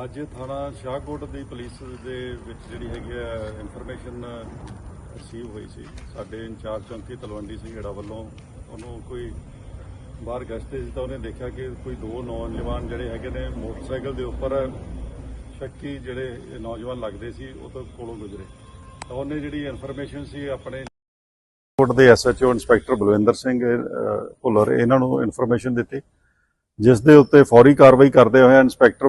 ਅੱਜ ਥਾਣਾ ਸ਼ਾਹਕੋਟ ਦੀ ਪੁਲਿਸ ਦੇ ਵਿੱਚ ਜਿਹੜੀ ਹੈਗੀ ਆ ਇਨਫੋਰਮੇਸ਼ਨ ਰਿਸੀਵ ਹੋਈ ਸੀ। ਸਾਡੇ ਇੰਚਾਰਜ ਚੌਂਕੀ ਤਲਵੰਡੀ ਸਿੰਘ ਵੱਲੋਂ ਉਹਨੂੰ ਕੋਈ ਬਾਹਰ ਗਸ਼ਤੇ ਸੀ ਤਾਂ ਉਹਨੇ ਦੇਖਿਆ ਕਿ ਕੋਈ ਦੋ ਨੌਜਵਾਨ ਜਿਹੜੇ ਹੈਗੇ ਨੇ ਮੋਟਰਸਾਈਕਲ ਦੇ ਉੱਪਰ ਸ਼ੱਕੀ ਜਿਹੜੇ ਨੌਜਵਾਨ ਲੱਗਦੇ ਸੀ, ਉਹ ਤੋਂ ਕੋਲੋਂ ਗੁਜ਼ਰੇ। ਤਾਂ ਉਹਨੇ ਜਿਹੜੀ ਇਨਫੋਰਮੇਸ਼ਨ ਸੀ, ਆਪਣੇ ਕੋਟ ਦੇ ਐਸਐਚਓ ਇੰਸਪੈਕਟਰ ਬਲਵਿੰਦਰ ਸਿੰਘ ਭੁੱਲਰ, ਇਹਨਾਂ ਨੂੰ ਇਨਫੋਰਮੇਸ਼ਨ ਦਿੱਤੀ, ਜਿਸ ਦੇ ਉੱਤੇ ਫੌਰੀ ਕਾਰਵਾਈ ਕਰਦੇ ਹੋਏ inspector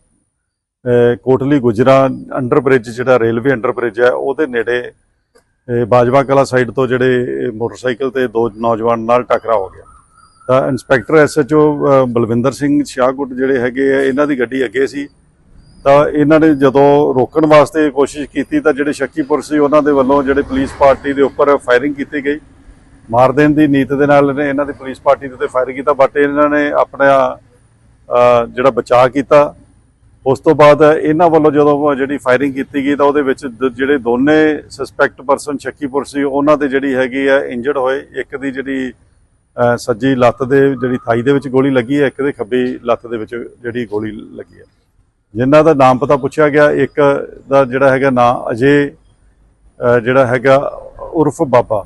Kotli Gujra under bridge ਜਿਹੜਾ ਰੇਲਵੇ ਅੰਡਰ ਬ੍ਰਿਜ ਹੈ, ਉਹਦੇ ਨੇੜੇ ਬਾਜਵਾ ਕਲਾ ਸਾਈਡ ਤੋਂ ਜਿਹੜੇ ਮੋਟਰਸਾਈਕਲ ਤੇ ਦੋ ਨੌਜਵਾਨ ਨਾਲ ਟਕਰਾ ਹੋ ਗਿਆ। ਤਾਂ ਇੰਸਪੈਕਟਰ ਐਸਐਚਓ ਬਲਵਿੰਦਰ ਸਿੰਘ ਸ਼ਾਹਕੋਟ ਜਿਹੜੇ ਹੈਗੇ ਆ, ਇਹਨਾਂ ਦੀ ਗੱਡੀ ਅੱਗੇ ਸੀ। ਤਾਂ ਇਹਨਾਂ ਨੇ ਜਦੋਂ ਰੋਕਣ ਵਾਸਤੇ ਕੋਸ਼ਿਸ਼ ਕੀਤੀ, ਤਾਂ ਜਿਹੜੇ ਸ਼ੱਕੀਪੁਰ ਸੀ, ਉਹਨਾਂ ਦੇ ਵੱਲੋਂ ਜਿਹੜੇ ਪੁਲਿਸ ਪਾਰਟੀ ਦੇ ਉੱਪਰ ਫਾਇਰਿੰਗ ਕੀਤੀ ਗਈ। ਮਾਰ ਦੇਣ ਦੀ ਨੀਤ ਦੇ ਨਾਲ ਇਹਨੇ ਇਹਨਾਂ ਦੀ ਪੁਲਿਸ ਪਾਰਟੀ ਦੇ ਉੱਤੇ ਫਾਇਰ ਕੀਤਾ ਬਟ ਇਹਨਾਂ ਨੇ ਆਪਣਾ ਜਿਹੜਾ ਬਚਾਅ ਕੀਤਾ। ਉਸ ਤੋਂ ਬਾਅਦ ਇਹਨਾਂ ਵੱਲੋਂ ਜਦੋਂ ਜਿਹੜੀ ਫਾਇਰਿੰਗ ਕੀਤੀ ਗਈ ਤਾਂ ਉਹਦੇ ਵਿੱਚ ਦ- ਜਿਹੜੇ ਦੋਨੇ ਸਸਪੈਕਟ ਪਰਸਨ ਸ਼ੱਕੀਪੁਰ ਸੀ, ਉਹਨਾਂ 'ਤੇ ਜਿਹੜੀ ਹੈਗੀ ਹੈ ਇੰਜਰਡ ਹੋਏ, ਇੱਕ ਦੀ ਜਿਹੜੀ ਸੱਜੀ ਲੱਤ ਦੇ ਜਿਹੜੀ ਥਾਈ ਦੇ ਵਿੱਚ ਗੋਲੀ ਲੱਗੀ ਹੈ, ਇੱਕ ਦੇ ਖੱਬੀ ਲੱਤ ਦੇ ਵਿੱਚ ਜਿਹੜੀ ਗੋਲੀ ਲੱਗੀ ਹੈ। ਜਿਨ੍ਹਾਂ ਦਾ ਨਾਮ ਪਤਾ ਪੁੱਛਿਆ ਗਿਆ, ਇੱਕ ਦਾ ਜਿਹੜਾ ਹੈਗਾ ਨਾਂ ਅਜੇ ਜਿਹੜਾ ਹੈਗਾ ਉਰਫ ਬਾਬਾ।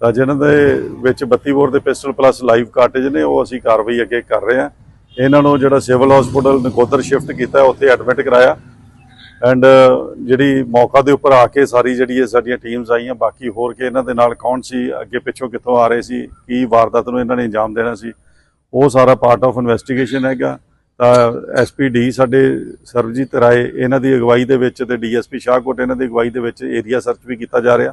ਤਾਂ ਜਿਨ੍ਹਾਂ ਦੇ ਵਿੱਚ 32 ਬੋਰ ਦੇ ਪਿਸਟਲ ਪਲੱਸ ਲਾਈਵ ਕਾਰਟੇਜ ਨੇ, ਉਹ ਅਸੀਂ ਕਾਰਵਾਈ ਅੱਗੇ ਕਰ ਰਹੇ ਹਾਂ। ਇਹਨਾਂ ਨੂੰ ਜਿਹੜਾ ਸਿਵਲ ਹਸਪੀਟਲ ਨਕੋਦਰ ਸ਼ਿਫਟ ਕੀਤਾ, ਉੱਥੇ ਐਡਮਿਟ ਕਰਾਇਆ। ਐਂਡ ਜਿਹੜੀ ਮੌਕਾ ਦੇ ਉੱਪਰ ਆ ਕੇ ਸਾਰੀ ਜਿਹੜੀ ਇਹ ਸਾਡੀਆਂ ਟੀਮਸ ਆਈਆਂ, ਬਾਕੀ ਹੋਰ ਕੇ ਇਹਨਾਂ ਦੇ ਨਾਲ ਕੌਣ ਸੀ, ਅੱਗੇ ਪਿੱਛੋਂ ਕਿੱਥੋਂ ਆ ਰਹੇ ਸੀ, ਕੀ ਵਾਰਦਾਤ ਨੂੰ ਇਹਨਾਂ ਨੇ ਅੰਜਾਮ ਦੇਣਾ ਸੀ, ਉਹ ਸਾਰਾ ਪਾਰਟ ਆਫ ਇਨਵੈਸਟੀਗੇਸ਼ਨ ਹੈਗਾ। ਤਾਂ ਐਸਪੀਡੀ ਸਾਡੇ ਸਰਬਜੀਤ ਰਾਏ, ਇਹਨਾਂ ਦੀ ਅਗਵਾਈ ਦੇ ਵਿੱਚ ਤੇ ਡੀਐਸਪੀ ਸ਼ਾਹਕੋਟ, ਇਹਨਾਂ ਦੀ ਅਗਵਾਈ ਦੇ ਵਿੱਚ ਏਰੀਆ ਸਰਚ ਵੀ ਕੀਤਾ ਜਾ ਰਿਹਾ।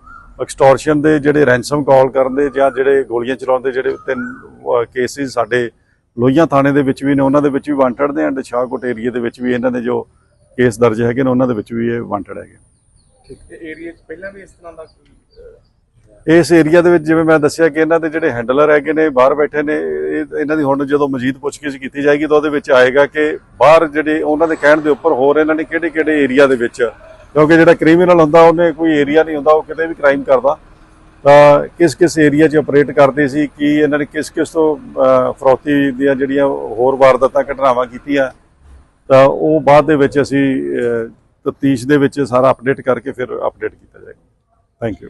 ਐਕਸਟੋਰਸ਼ਨ ਦੇ ਜਿਹੜੇ ਰੈਂਸਮ ਕਾਲ ਕਰਨ ਦੇ ਜਾਂ ਜਿਹੜੇ ਗੋਲੀਆਂ ਚਲਾਉਣ ਦੇ ਜਿਹੜੇ ਤਿੰਨ ਕੇਸਿਸ ਸਾਡੇ ਲੋਹੀਆਂ ਥਾਣੇ ਦੇ ਵਿੱਚ ਵੀ ਨੇ ਉਹਨਾਂ ਦੇ ਵਿੱਚ ਵੀ ਵਾਂਟਡ ਨੇ ਐਂਡ ਸ਼ਾਹਕੋਟ ਏਰੀਆ ਦੇ ਵਿੱਚ ਵੀ ਇਹਨਾਂ ਦੇ ਜੋ ਕੇਸ ਦਰਜ ਹੈਗੇ ਨੇ ਉਹਨਾਂ ਦੇ ਵਿੱਚ ਵੀ ਇਹ ਵਾਂਟਡ ਹੈਗੇ ਠੀਕ। ਏਰੀਆ 'ਚ ਪਹਿਲਾਂ ਵੀ ਇਸ ਤਰ੍ਹਾਂ ਦਾ ਇਸ ਏਰੀਆ ਦੇ ਵਿੱਚ ਜਿਵੇਂ ਮੈਂ ਦੱਸਿਆ ਕਿ ਇਹਨਾਂ ਦੇ ਜਿਹੜੇ ਹੈਂਡਲਰ ਹੈਗੇ ਨੇ ਬਾਹਰ ਬੈਠੇ ਨੇ ਇਹ- ਇਹਨਾਂ ਦੀ ਹੁਣ ਜਦੋਂ ਮਜ਼ੀਦ ਪੁੱਛਗਿੱਛ ਕੀਤੀ ਜਾਏਗੀ ਤਾਂ ਉਹਦੇ ਵਿੱਚ ਆਏਗਾ ਕਿ ਬਾਹਰ ਜਿਹੜੇ ਉਹਨਾਂ ਦੇ ਕਹਿਣ ਦੇ ਉੱਪਰ ਹੋਰ ਇਹਨਾਂ ਨੇ ਕਿਹੜੇ ਕਿਹੜੇ ਏਰੀਆ ਦੇ ਵਿੱਚ ਕਿਉਂਕਿ ਜਿਹੜਾ ਕ੍ਰਿਮੀਨਲ ਹੁੰਦਾ, ਉਹਨੇ ਕੋਈ ਏਰੀਆ ਨਹੀਂ ਹੁੰਦਾ, ਉਹ ਕਿਤੇ ਵੀ ਕ੍ਰਾਈਮ ਕਰਦਾ। ਤਾਂ ਕਿਸ ਕਿਸ ਏਰੀਆ 'ਚ ਆਪਰੇਟ ਕਰਦੇ ਸੀ, ਕੀ ਇਹਨਾਂ ਨੇ ਕਿਸ ਕਿਸ ਤੋਂ ਫਰੋਤੀ ਦੀਆਂ ਜਿਹੜੀਆਂ ਹੋਰ ਵਾਰਦਾਤਾਂ, ਘਟਨਾਵਾਂ ਕੀਤੀਆਂ, ਤਾਂ ਉਹ ਬਾਅਦ ਦੇ ਵਿੱਚ ਅਸੀਂ ਤਫਤੀਸ਼ ਦੇ ਵਿੱਚ ਸਾਰਾ ਅਪਡੇਟ ਕਰਕੇ ਫਿਰ ਅਪਡੇਟ ਕੀਤਾ ਜਾਏਗਾ। Thank you